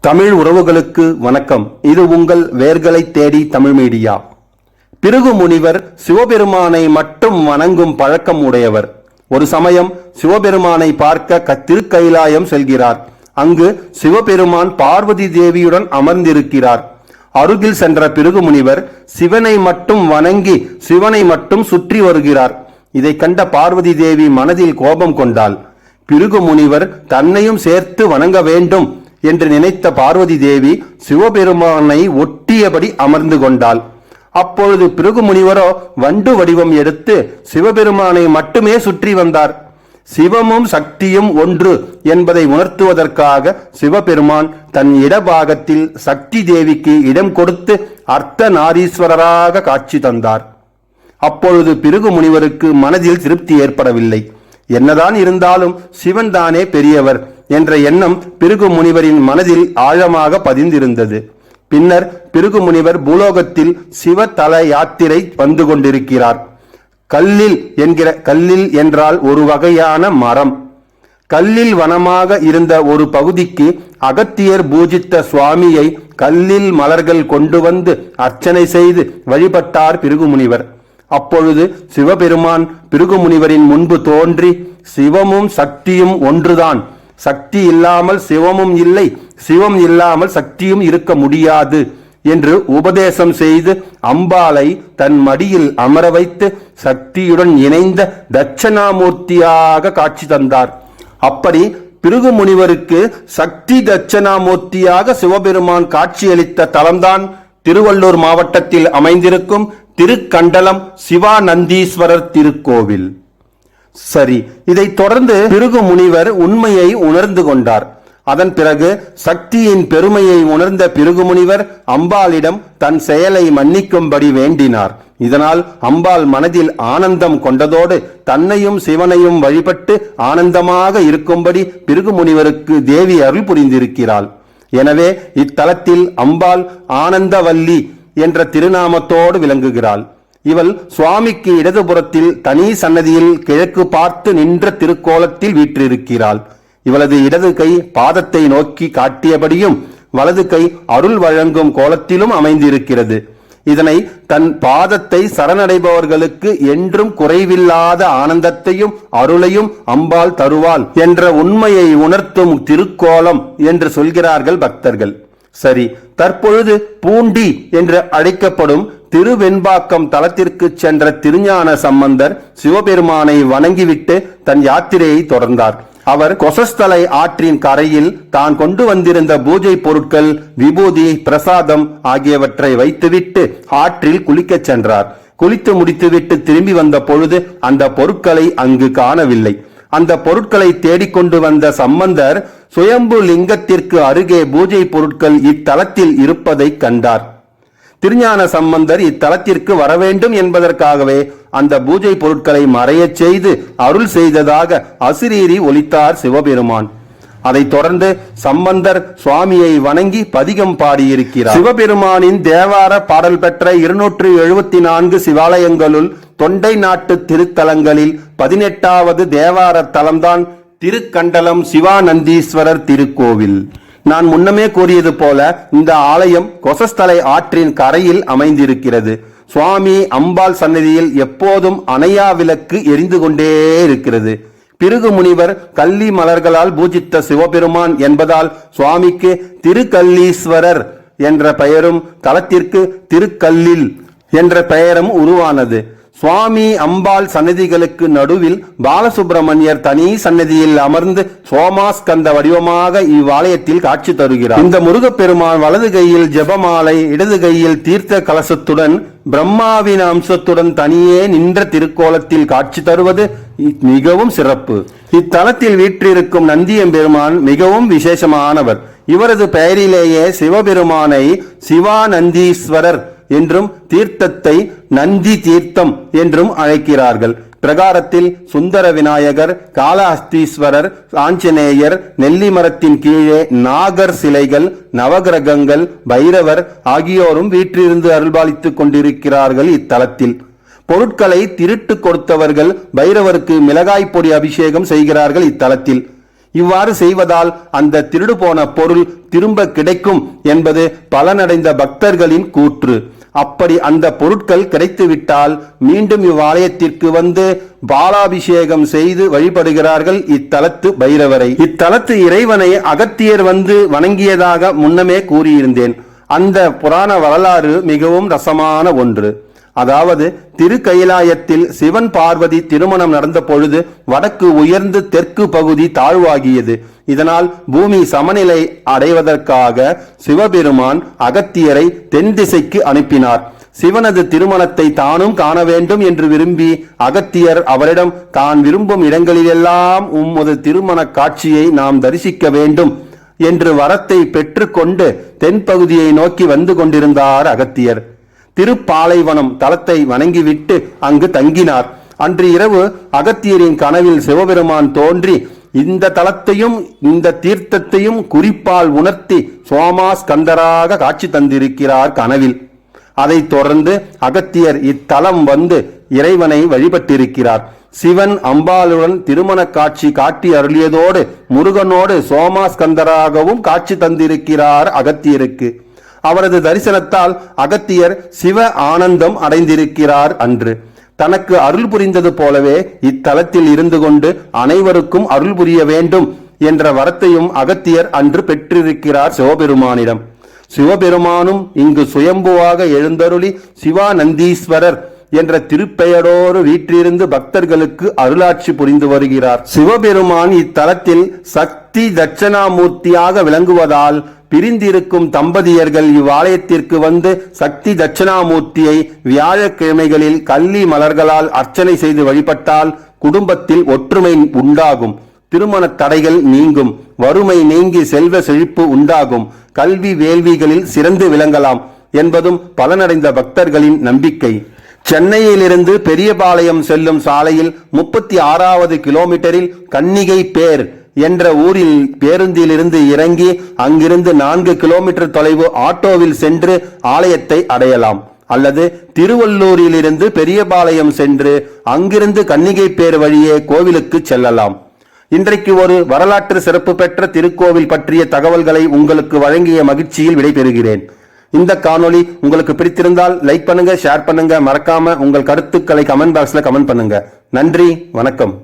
தமிழ் உறவுகளுக்கு வணக்கம். இது உங்கள் வேர்களை தேடி தமிழ் மீடியா. பிருகு முனிவர் சிவபெருமானை மட்டும் வணங்கும் பழக்கம் உடையவர். ஒரு சமயம் சிவபெருமானை பார்க்க க- திருக்கைலாயம் செல்கிறார். அங்கு சிவபெருமான் பார்வதி தேவியுடன் அமர்ந்திருக்கிறார். அருகில் சென்ற பிருகு முனிவர் சிவனை மட்டும் வணங்கி சிவனை மட்டும் சுற்றி வருகிறார். இதை கண்ட பார்வதி தேவி மனதில் கோபம் கொண்டாள். பிருகு முனிவர் தன்னையும் சேர்த்து வணங்க வேண்டும். என்று நினைத்த பார்வதி தேவி சிவபெருமானை ஒட்டியபடி அமர்ந்து கொண்டாள். அப்பொழுது பிருகு முனிவரோ வண்டு வடிவம் எடுத்து சிவபெருமானை மட்டுமே சுற்றி வந்தார். சிவமும் சக்தியும் ஒன்று என்பதை உணர்த்துவதற்காக சிவபெருமான் தன் இடபாகத்தில் சக்தி தேவிக்கு இடம் கொடுத்து அர்த்த நாரீஸ்வரராக காட்சி தந்தார். அப்பொழுது பிருகு முனிவருக்கு மனதில் திருப்தி ஏற்படவில்லை. என்னதான் இருந்தாலும் சிவன் தானே பெரியவர். என்ற எண்ணம் பிருகு முனிவரின் மனதில் ஆழமாக பதிந்திருந்தது. பின்னர் பிருகு முனிவர் பூலோகத்தில் சிவ தல யாத்திரை வந்து கொண்டிருக்கிறார். கல்லில் என்கிற கல்லில் என்றால் ஒரு வகையான மரம். கல்லில் வனமாக இருந்த ஒரு பகுதிக்கு அகத்தியர் பூஜித்த சுவாமியை கல்லில் மலர்கள் கொண்டு வந்து அர்ச்சனை செய்து வழிபட்டார் பிருகுமுனிவர் அப்பொழுது சிவபெருமான் பிருகுமுனிவரின் முன்பு தோன்றி சிவமும் சக்தியும் ஒன்றுதான். சக்தி இல்லாமல் சிவமும் இல்லை சிவம் இல்லாமல் சக்தியும் இருக்க முடியாது என்று உபதேசம் செய்து அம்பாளை தன் மடியில் அமர வைத்து சக்தியுடன் இணைந்த தட்சணாமூர்த்தியாக காட்சி தந்தார். அப்படி பிருகு முனிவருக்கு சக்தி தட்சணாமூர்த்தியாக சிவபெருமான் காட்சியளித்த தலம்தான் திருவள்ளூர் மாவட்டத்தில் அமைந்திருக்கும் திருக்கண்டலம் சிவானந்தீஸ்வரர் திருக்கோவில். சரி. இதைத் தொடர்ந்து பிருகு முனிவர் உண்மையை உணர்ந்து கொண்டார். அதன் பிறகு சக்தியின் பெருமையை உணர்ந்த பிருகு முனிவர் அம்பாளிடம் தன் செயலை மன்னிக்கும்படி வேண்டினார். இதனால் அம்பாள் மனதில் ஆனந்தம் கொண்டதோடு தன்னையும் சிவனையும் வழிபட்டு ஆனந்தமாக இருக்கும்படி பிருகு முனிவருக்கு தேவி அருள் புரிந்திருக்கிறாள். எனவே இத்தலத்தில் அம்பாள் ஆனந்தவல்லி என்ற திருநாமத்தோடு விளங்குகிறாள். இவள் சுவாமிக்கு இடதுபுறத்தில் தனி சன்னதியில் கிழக்கு பார்த்து நின்ற திருக்கோலத்தில் வீற்றிருக்கிறாள். இவளது இடது கை பாதத்தை நோக்கி காட்டியபடியும் வலது கை அருள் வழங்கும் கோலத்திலும் அமைந்திருக்கிறது. இதனை தன் பாதத்தை சரணடைபவர்களுக்கு என்றும் குறைவில்லாத ஆனந்தத்தையும் அருளையும் அம்பாள் தருவாள் என்ற உண்மையை உணர்த்தும் திருக்கோலம் என்று சொல்கிறார்கள் பக்தர்கள். சரி தற்பொழுது பூண்டி என்று அழைக்கப்படும் திருவெண்பாக்கம் தலத்திற்கு சென்ற திருஞான சம்பந்தர் சிவபெருமானை வணங்கிவிட்டு தன் யாத்திரையை தொடர்ந்தார். அவர் கொசஸ்தலை ஆற்றின் கரையில் தான் கொண்டு வந்திருந்த பூஜை பொருட்கள் விபூதி பிரசாதம் ஆகியவற்றை வைத்துவிட்டு ஆற்றில் குளிக்கச் சென்றார். குளித்து முடித்துவிட்டு திரும்பி வந்த பொழுது அந்த பொருட்களை அங்கு காணவில்லை. அந்த பொருட்களை தேடிக்கொண்டு வந்த சம்பந்தர் சுயம்பு லிங்கத்திற்கு அருகே பூஜை பொருட்கள் இத்தலத்தில் இருப்பதை கண்டார். திருஞான சம்பந்தர் இத்தலத்திற்கு வரவேண்டும் என்பதற்காகவே அந்த பூஜை பொருட்களை மறையச் செய்து அருள் செய்ததாக அசிரீரி ஒலித்தார் சிவபெருமான். அதைத் தொடர்ந்து சம்பந்தர் சுவாமியை வணங்கி பதிகம் பாடியிருக்கிறார். சிவபெருமானின் தேவார பாடல் பெற்ற இருநூற்று எழுபத்தி நான்கு சிவாலயங்களுள் தொண்டை நாட்டு திருத்தலங்களில் பதினெட்டாவது தேவார தலம்தான் திருக்கண்டலம் சிவானந்தீஸ்வரர் திருக்கோவில். நான் முன்னமே கூறியது போல இந்த ஆலயம் கொசஸ்தலை ஆற்றின் கரையில் அமைந்திருக்கிறது. சுவாமி அம்பாள் சன்னதியில் எப்போதும் அணையா விளக்கு எரிந்து கொண்டே இருக்கிறது. பிருகு முனிவர் கள்ளி மலர்களால் பூஜித்த சிவபெருமான் என்பதால் சுவாமிக்கு திருக்கல்லீஸ்வரர் என்ற பெயரும் தலத்திற்கு திருக்கல்லில் என்ற பெயரும் உருவானது. சுவாமி அம்பாள் சன்னதிகளுக்கு நடுவில் பாலசுப்பிரமணியர் தனி சன்னதியில் அமர்ந்து சோமாஸ்கந்த வடிவமாக இவ்வாலயத்தில் காட்சி தருகிறார். இந்த முருகப்பெருமான் வலது கையில் ஜெபமாலை இடது கையில் தீர்த்த கலசத்துடன் பிரம்மாவின் அம்சத்துடன் தனியே நின்ற திருக்கோலத்தில் காட்சி தருவது மிகவும் சிறப்பு. இத்தலத்தில் வீற்றிருக்கும் நந்தியம்பெருமான் மிகவும் விசேஷமானவர். இவரது பெயரிலேயே சிவபெருமானை சிவானந்தீஸ்வரர் என்றும் தீர்த்தத்தை நந்தி தீர்த்தம் என்றும் அழைக்கிறார்கள். பிரகாரத்தில் சுந்தர விநாயகர் காளஹஸ்தீஸ்வரர் ஆஞ்சநேயர் நெல்லி மரத்தின் கீழே நாகர் சிலைகள் நவகிரகங்கள் பைரவர் ஆகியோரும் வீற்றிருந்து அருள்பாலித்துக் கொண்டிருக்கிறார்கள் இத்தலத்தில். பொருட்களை திருட்டு கொடுத்தவர்கள் பைரவருக்கு மிளகாய் பொடி அபிஷேகம் செய்கிறார்கள் இத்தலத்தில். இவ்வாறு செய்வதால் அந்த திருடு போன பொருள் திரும்ப கிடைக்கும் என்பது பலனடைந்த பக்தர்களின் கூற்று. அப்படி அந்த பொருட்கள் கிடைத்துவிட்டால் மீண்டும் இவ்வாலயத்திற்கு வந்து பாலாபிஷேகம் செய்து வழிபடுகிறார்கள் இத்தலத்து பைரவரை. இத்தலத்து இறைவனை அகத்தியர் வந்து வணங்கியதாக முன்னமே கூறியிருந்தேன். அந்த புராண வரலாறு மிகவும் ரசமான ஒன்று. அதாவது திருக்கயிலாயத்தில் சிவன் பார்வதி திருமணம் நடந்த பொழுது வடக்கு உயர்ந்து தெற்கு பகுதி தாழ்வாகியது. இதனால் பூமி சமநிலை அடைவதற்காக சிவபெருமான் அகத்தியரை தென் திசைக்கு அனுப்பினார். சிவனது திருமணத்தை தானும் காண வேண்டும் என்று விரும்பி அகத்தியர் அவரிடம் தான் விரும்பும் இடங்களிலெல்லாம் உம்மது திருமண காட்சியை நாம் தரிசிக்க வேண்டும் என்று வரத்தை பெற்றுக்கொண்டு தென்பகுதியை நோக்கி வந்து கொண்டிருந்தார் அகத்தியர். திருப்பாலைவனம் தலத்தை வணங்கிவிட்டு அங்கு தங்கினார். அன்று இரவு அகத்தியரின் கனவில் சிவபெருமான் தோன்றி இந்த தலத்தையும் இந்த தீர்த்தத்தையும் குறிப்பால் உணர்த்தி சோமாஸ்கந்தராக காட்சி தந்திருக்கிறார் கனவில். அதைத் தொடர்ந்து அகத்தியர் இத்தலம் வந்து இறைவனை வழிபட்டிருக்கிறார். சிவன் அம்பாளுடன் திருமண காட்சி காட்டி அருளியதோடு முருகனோடு சோமாஸ்கந்தராகவும் காட்சி தந்திருக்கிறார் அகத்தியருக்கு. அவரது தரிசனத்தால் அகத்தியர் சிவ ஆனந்தம் அடைந்திருக்கிறார் அன்று. தனக்கு அருள் புரிந்தது போலவே இத்தலத்தில் இருந்து கொண்டு அனைவருக்கும் அருள் புரிய வேண்டும் என்ற வரத்தையும் அகத்தியர் அன்று பெற்றிருக்கிறார் சிவபெருமானிடம். சிவபெருமானும் இங்கு சுயம்புவாக எழுந்தருளி சிவானந்தீஸ்வரர் என்ற திருப்பெயரோடு வீற்றிருந்து பக்தர்களுக்கு அருளாட்சி புரிந்து வருகிறார். சிவபெருமான் இத்தலத்தில் சக்தி தட்சணாமூர்த்தியாக விளங்குவதால் பிரிந்திருக்கும் தம்பதியர்கள் இவ்வாலயத்திற்கு வந்து சக்தி தட்சிணாமூர்த்தியை வியாழக்கிழமைகளில் கள்ளி மலர்களால் அர்ச்சனை செய்து வழிபட்டால் குடும்பத்தில் ஒற்றுமை உண்டாகும். திருமண தடைகள் நீங்கும். வறுமை நீங்கி செல்வ செழிப்பு உண்டாகும். கல்வி வேள்விகளில் சிறந்து விளங்கலாம் என்பதும் பலனடைந்த பக்தர்களின் நம்பிக்கை. சென்னையிலிருந்து பெரியபாளையம் செல்லும் சாலையில் முப்பத்தி ஆறாவது கிலோமீட்டரில் கன்னிகை பேர் என்ற ஊரில் பேருந்திலிருந்து இறங்கி அங்கிருந்து நான்கு கிலோமீட்டர் தொலைவு ஆட்டோவில் சென்று ஆலயத்தை அடையலாம். அல்லது திருவள்ளூரிலிருந்து பெரியபாளையம் சென்று அங்கிருந்து கன்னிகை பேர் வழியே கோவிலுக்கு செல்லலாம். இன்றைக்கு ஒரு வரலாற்று சிறப்பு பெற்ற திருக்கோவில் பற்றிய தகவல்களை உங்களுக்கு வழங்கிய மகிழ்ச்சியில் விடைபெறுகிறேன். இந்த காணொளி உங்களுக்கு பிடித்திருந்தால் லைக் பண்ணுங்க ஷேர் பண்ணுங்க. மறக்காம உங்கள் கருத்துக்களை கமெண்ட் பாக்ஸ்ல கமெண்ட் பண்ணுங்க. நன்றி வணக்கம்.